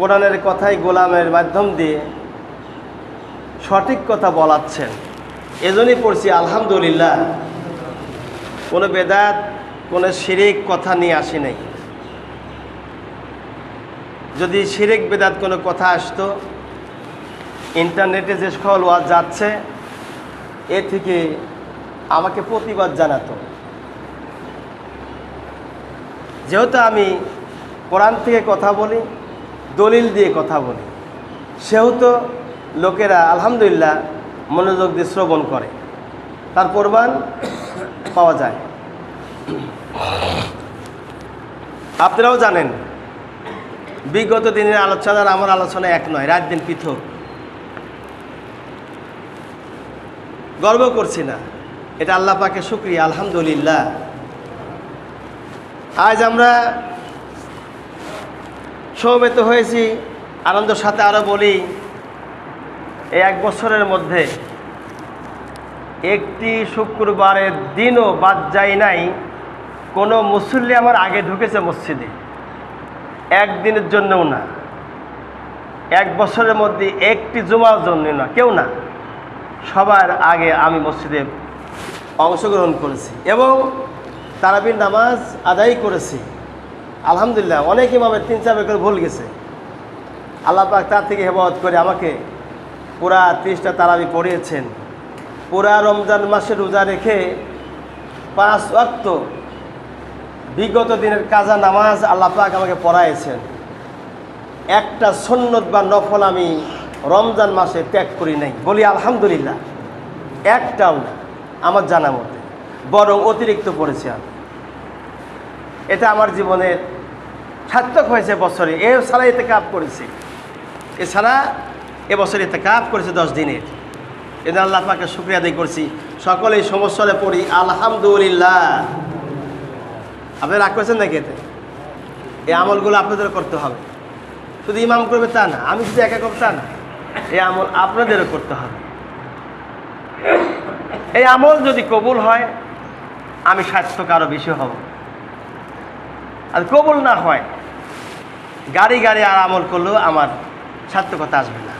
কোরআনের কথাই গোলামের মাধ্যম দিয়ে সঠিক কথা বলাচ্ছেন। এজন্যই পড়ছি, আলহামদুলিল্লাহ। কোনো বেদাত, কোনো শিরিক কথা নিয়ে আসি নাই। যদি শিরিক বেদাত কোনো কথা আসতো, ইন্টারনেটে যে সকল ওয়াজ যাচ্ছে, এ থেকে আমাকে প্রতিবাদ জানাতো। যেহেতু আমি কোরআন থেকে কথা বলি দলিল দিয়ে কথা বলি। সেহেতু লোকেরা আলহামদুলিল্লাহ মনোযোগ দিয়ে শ্রবণ করে। তার প্রমাণ পাওয়া যায়। আপনারাও জানেন, বিগত দিনের আলোচনার আমার আলোচনা এক নয়, রাত দিন পৃথক। গর্ব করছি না। এটা আল্লাহ পাকে শুক্রিয়া, আলহামদুলিল্লাহ। আজ আমরা সমবেত হয়েছি। আনন্দের সাথে আরও বলি, এই এক বছরের মধ্যে একটি শুক্রবারের দিনও বাদ যায় নাই। কোনো মুসল্লি আমার আগে ঢুকেছে মসজিদে। একদিনের জন্যও না। এক বছরের মধ্যে একটি জুমার জন্য না, কেউ না। সবার আগে আমি মসজিদে অংশগ্রহণ করেছি এবং তারাবির নামাজ আদায় করেছি। আলহামদুলিল্লাহ, অনেক ইমামের তিন চার করে ভুল গেছে। আল্লাহ পাক তার থেকে হেফাজত করে আমাকে পুরা ত্রিশটা তারাবি পড়িয়েছেন। পুরা রমজান মাসে রোজা রেখে পাঁচ অক্ত বিগত দিনের কাজা নামাজ আল্লাহ পাক আমাকে পড়াইছেন একটা সন্ন্যত বা নফল আমি রমজান মাসে ত্যাগ করি নাই। বলি আলহামদুলিল্লাহ, একটাও আমার জানা মতে। বরং অতিরিক্ত পড়েছি আমি। এটা আমার জীবনের সার্থক হয়েছে বছরে। এ ছাড়া এতে কাপ করেছি এছাড়া এবছর এতে কাপ করেছে দশ দিনের। এতে আল্লাহ পাকে শুক্রিয়া আদায় করছি। সকলেই সমস্যারে পড়ি। আলহামদুলিল্লাহ। আপনি রাগ করেছেন নাকি এতে? এই আমলগুলো আপনাদের করতে হবে। শুধু ইমাম করবে তা না, আমি শুধু একা করব তা না। এই আমল আপনাদেরও করতে হবে। এই আমল যদি কবুল হয়, আমি সার্থক আরও বেশি হব। আর কবল না হয়। গাড়ি গাড়ি আর আমল করলেও আমার সার্থকতা আসবে না।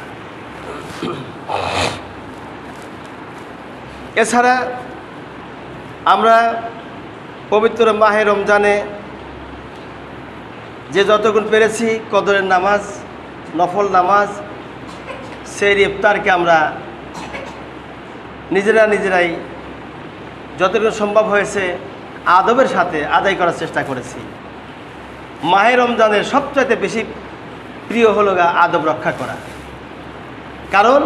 এছাড়া আমরা পবিত্র মাহে রমজানে যে যতক্ষণ পেরেছি, কদরের নামাজ, নফল নামাজ, সেই ইফতারকে আমরা নিজেরা নিজেরাই যতটুকু সম্ভব হয়েছে আদবের সাথে আদায় করার চেষ্টা করেছি। মাহে রমজানের সবচাইতে বেশি প্রিয় হলো গা আদব রক্ষা করা। কারণ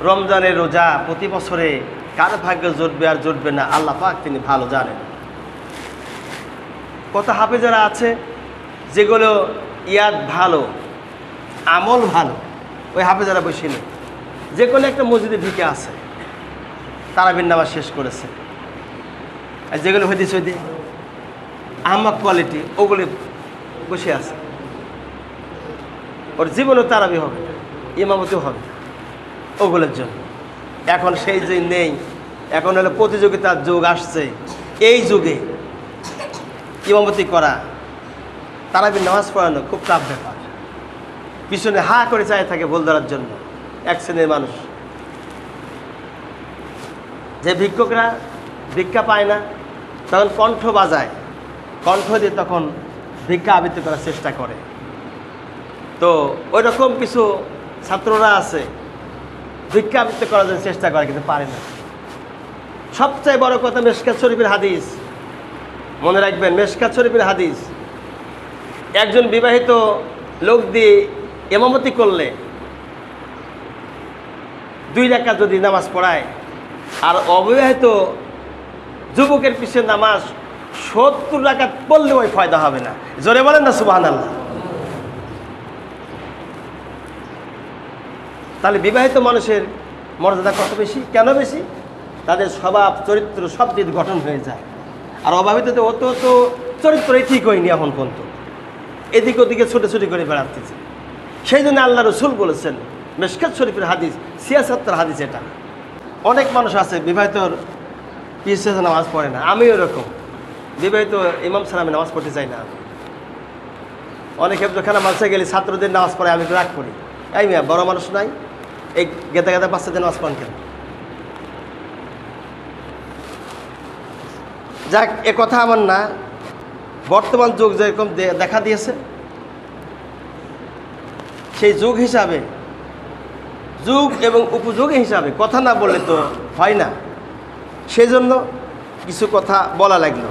রমজানের রোজা প্রতি বছরে কার ভাগ্য জুটবে আর জুটবে না, আল্লাহ পাক তিনি ভালো জানেন। কত হাফেজারা আছে যেগুলো ইয়াদ ভালো, আমল ভালো, ওই হাফেজারা বসে নেই। যে কোনো একটা মসজিদে ঢুকে আছে তারাবিন নামাজ শেষ করেছে। আর যেগুলো হইতে সইতে আহমাক কোয়ালিটি, ওগুলি বসে আছে। ওর জীবনও তারাবি হবে না, ইমামতিও হবে। ওগুলোর জন্য। এখন সেই যে নেই এখন হলো প্রতিযোগিতার যুগ আসছে। এই যুগে ইমামতি করা তারাবি নামাজ পড়ানো খুব টাফ ব্যাপার। পিছনে হা করে চায় থাকে ভুল ধরার জন্য এক শ্রেণির মানুষ। যে ভিক্ষকরা ভিক্ষা পায় না তখন কণ্ঠ বাজায়। কণ্ঠ দিয়ে তখন ভিক্ষা আবৃত্তি করার চেষ্টা করে। তো ওই রকম কিছু ছাত্ররা আছে ভিক্ষা আবৃত্তি করার জন্য চেষ্টা করে, কিন্তু পারে না। সবচেয়ে বড় কথা মেশকাত শরীফের হাদিস। মনে রাখবেন, মেশকাত শরীফের হাদিস। একজন বিবাহিত লোক দিয়ে এমামতি করলে দুই রাখা যদি নামাজ পড়ায়, আর অবিবাহিত যুবকের পিছনে নামাজ সত্তর রাকাত পড়লে ওই ফায়দা হবে না। জোরে বলেন না সুবাহান আল্লাহ তাহলে বিবাহিত মানুষের মর্যাদা কত বেশি? কেন বেশি? তাদের স্বভাব, চরিত্র সব দিক গঠন হয়ে যায়। আর অভাবিত অত তো চরিত্রই ঠিক হয়নি এখন পর্যন্ত। এদিক ওদিকে ছোটাছুটি করে বেড়াতেছে সেই জন্য আল্লাহ রসুল বলেছেন, মেশকাত শরীফের হাদিস সিয়াসত্তর হাদিস এটা। অনেক মানুষ আছে বিবাহিতর পিছিয়ে নামাজ পড়ে না, আমিও এরকম। বিবাহিত ইমাম আমি নামাজ পড়তে চাই না। অনেক হেফজখানা মানুষে গেলে ছাত্রদের নামাজ পড়ে, আমি রাগ করি। এই মিয়া, বড় মানুষ নাই। এই গেদা গেদা বাচ্চাদের নামাজ পড়েন কেন? যাক, এ কথা আমার না। বর্তমান যুগ যেরকম দেখা দিয়েছে, সেই যুগ হিসাবে, যুগ এবং উপযোগ হিসাবে কথা না বললে তো হয় না। সেজন্য কিছু কথা বলা লাগল।